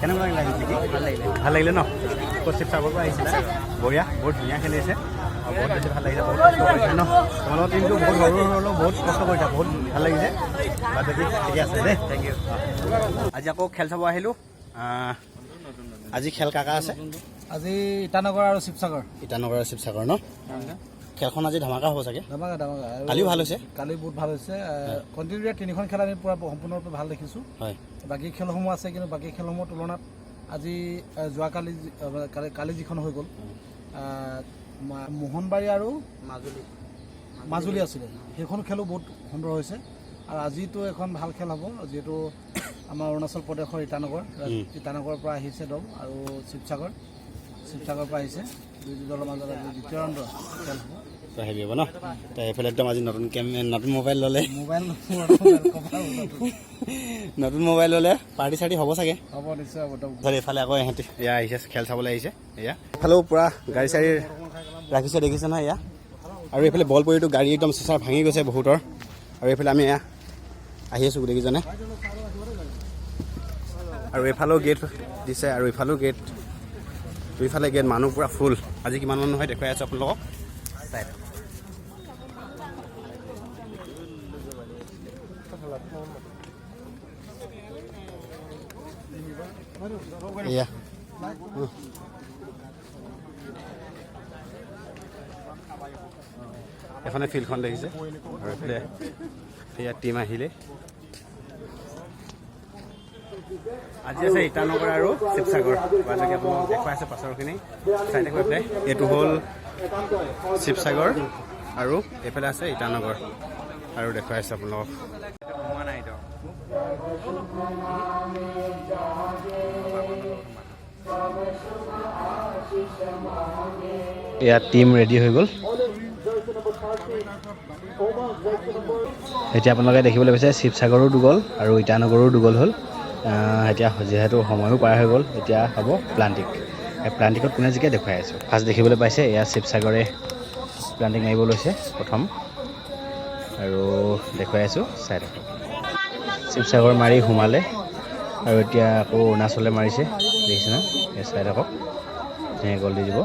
কেনেকুৱা লাগিলে দেখি ভালো লাগিলে। ভালো লাগিলে ন? ক'ত শিৱসাগৰৰ পৰা আহিছিলে বঢ়িয়া বহুত ধুনীয়া খেলিছে বহুত বেছি ভালো লাগিছে বহুত কষ্ট কৰিছে ন? তোমালোকৰ টিমটো বহুত সৰু সৰু হ'লেও বহুত কষ্ট কৰিছে বহুত ভালো লাগিছে। বাদ বাকী ঠিকে আছে দেই। থেংক ইউ আজি আকৌ খেল চাব আহিলোঁ। আজি খেল কাকা আছে? আজি ইটানগৰ আৰু শিৱসাগৰ। ইটানগৰ আৰু শিৱসাগৰ ন? খেলখন আজি ধমাকা হ'ব চাগে? ধমাকা ধমাকা। কালিও ভালো হৈছে? কালি বহুত ভালো হৈছে। কণ্টিনিউয়া তিনিখন খেল আমি পূৰা সম্পূৰ্ণৰূপে ভালো দেখিছোঁ। হয়। বাকী খেলসমূহ আছে কিন্তু বাকী খেলসমূহৰ তুলনাত আজি যোৱাকালি কালি কালি যিখন হৈ গ'ল মোহনবাৰী আৰু মাজুলী। মাজুলী আছিলে। সেইখন খেলো বহুত সুন্দৰ হৈছে। আৰু আজিতো এখন ভালো খেল হ'ব যিহেতু আমাৰ অৰুণাচল প্ৰদেশৰ ইটানগৰ ইটানগৰৰ পৰা আহিছে দল আৰু শিৱসাগৰ। শিৱসাগৰৰ পৰা আহিছে দুই দলৰ মাজত আজি দ্বিতীয় ৰাউণ্ডৰ খেল হ'ব তো হেভি হ'ব ন? তো এইফালে একদম আজি নতুন কেম নতুন মোবাইল ল'লে। মোবাইল নতুন মোবাইল ল'লে পাৰ্টি চাৰ্টি হ'ব চাগে? হ'ব নিশ্চয় হ'ব এইফালে আকৌ ইহঁতি এয়া আহিছে খেল চাবলৈ আহিছে এয়া। এইফালেও পূৰা গাড়ী চাড়ী ৰাখিছে দেখিছে নহয় এয়া? আৰু এইফালে বল পৰিটো গাড়ী একদম চিচাৰ ভাঙি গৈছে বহুতৰ। আৰু এইফালে আমি এয়া আহি আছোঁ গোটেইকেইজনে। আৰু এইফালেও গেট দিছে আৰু ইফালেও গেট দুইফালে গেট মানুহ পূৰা ফুল আজি কিমান মানুহ হয় দেখুৱাই আছোঁ আপোনালোকক। চাই এয়া। এখনে ফিল্ডখন দেখিছে। আৰু এইফালে এয়া টিম আহিলে। আজি আছে ইটানগৰ আৰু শিৱসাগৰ। বাকী আপোনালোকক দেখুৱাই আছে পাছৰখিনি। চাই থাকোঁ এইফালে। এইটো হ'ল শিৱসাগৰ আৰু এইফালে আছে ইটানগৰ। আৰু দেখুৱাই আছোঁ আপোনালোকক। সোমোৱা নাই ইয়াত টিম ৰেডি হৈ গ'ল। এতিয়া আপোনালোকে দেখিবলৈ পাইছে শিৱসাগৰো দুগল আৰু ইটানগৰো দুগল হ'ল। এতিয়া যিহেতু সময়ো পাৰ হৈ গ'ল, এতিয়া হ'ব প্লান্টিক এই প্লান্টিকত কোনে জিকে দেখুৱাই আছোঁ? ফাৰ্ষ্ট দেখিবলৈ পাইছে, এয়া শিৱসাগৰে প্লান্টিক মাৰিব লৈছে প্ৰথম। আৰু দেখুৱাই আছোঁ চাই থাকক শিৱসাগৰ মাৰি সোমালে, আৰু এতিয়া আকৌ অৰুণাচলে মাৰিছে। দেখিছে না? এই চাই থাকক ধুনীয়া গ'ল দি দিব।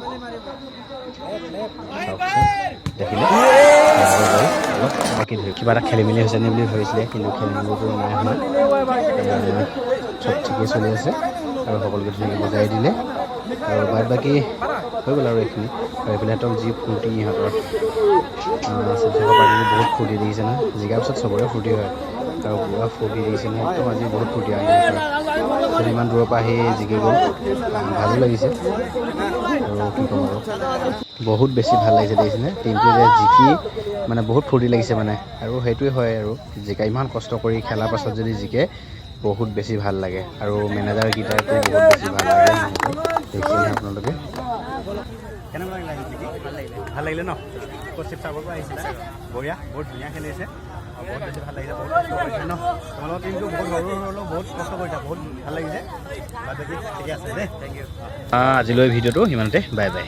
দেখিলে? অলপ কিবা এটা খেলি মেলি হৈছে নি বুলি ভাবিছিলে, কিন্তু খেলি মেলিটো নাই হোৱা। চব ঠিকেই চলি আছে আৰু সকলোকে ধুনীয়াকৈ বজাই দিলে। আৰু বাদ বাকী হৈ গ'ল আৰু এইখিনি। আৰু এইফালে সিহঁতক যি ফূৰ্তি ইহঁতৰ শিৱসাগৰ বহুত ফূৰ্তি দেখিছে নহয় জিকাৰ পিছত চবৰে ফূৰ্তি হয়। আৰু পুৰা ফূৰ্তি দেখিছে নহয় একদম আজি বহুত ফূৰ্তি হয়। সিহঁতৰ ইমান দূৰৰ পৰা আহি জিকি গ'ল ভালো লাগিছে। আৰু কি ক'ম আৰু। বহুত বেছি ভালো লাগিছে দেখিছেনে টিমটো যে জিকি মানে বহুত ফূৰ্তি লাগিছে মানে। আৰু সেইটোৱে হয় আৰু জিকা ইমান কষ্ট কৰি খেলাৰ পাছত যদি জিকে বহুত বেছি ভালো লাগে। আৰু মেনেজাৰকেইটাৰতো বহুত বেছি ভালো লাগে। দেখিছেনে আপোনালোকে। কেনেকুৱা লাগিলে ভালো লাগিলে। ভালো লাগিলে ন? ক'ত শিৱসাগৰৰ পৰা আহিছিলে? বঢ়িয়া বহুত ধুনীয়া খেলিছে বহুত বেছি ভালো লাগিছে বহুত কষ্ট কৰিছে ন? তোমালোকৰ টিমটো বহুত সৰু সৰু বহুত কষ্ট কৰিছে বহুত ভালো লাগিছে। ঠিকে আছে দেই। থেংক ইউ আজিলৈ ভিডিঅ'টো সিমানতে। Bye bye.